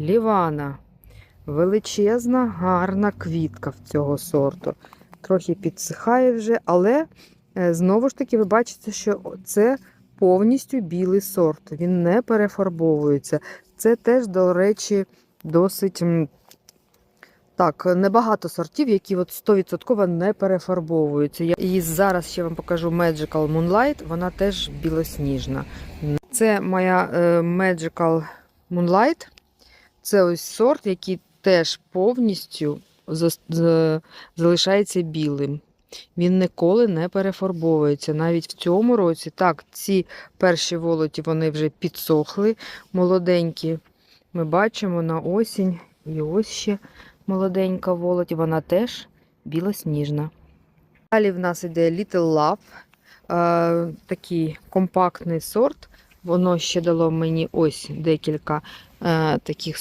Лівана. Величезна, гарна квітка в цього сорту. Трохи підсихає вже, але е, знову ж таки ви бачите, що це повністю білий сорт. Він не перефарбовується. Це теж, до речі, досить так, небагато сортів, які от 100% не перефарбовуються. Я- І зараз ще вам покажу Magical Moonlight, вона теж білосніжна. Це моя е, Magical Moonlight. Це ось сорт, який теж повністю залишається білим. Він ніколи не перефарбовується. Навіть в цьому році, так, ці перші волоті вони вже підсохли, молоденькі. Ми бачимо на осінь. І ось ще молоденька волоть, вона теж білосніжна. Далі в нас іде Little Love, е, такий компактний сорт. Воно ще дало мені ось декілька е, таких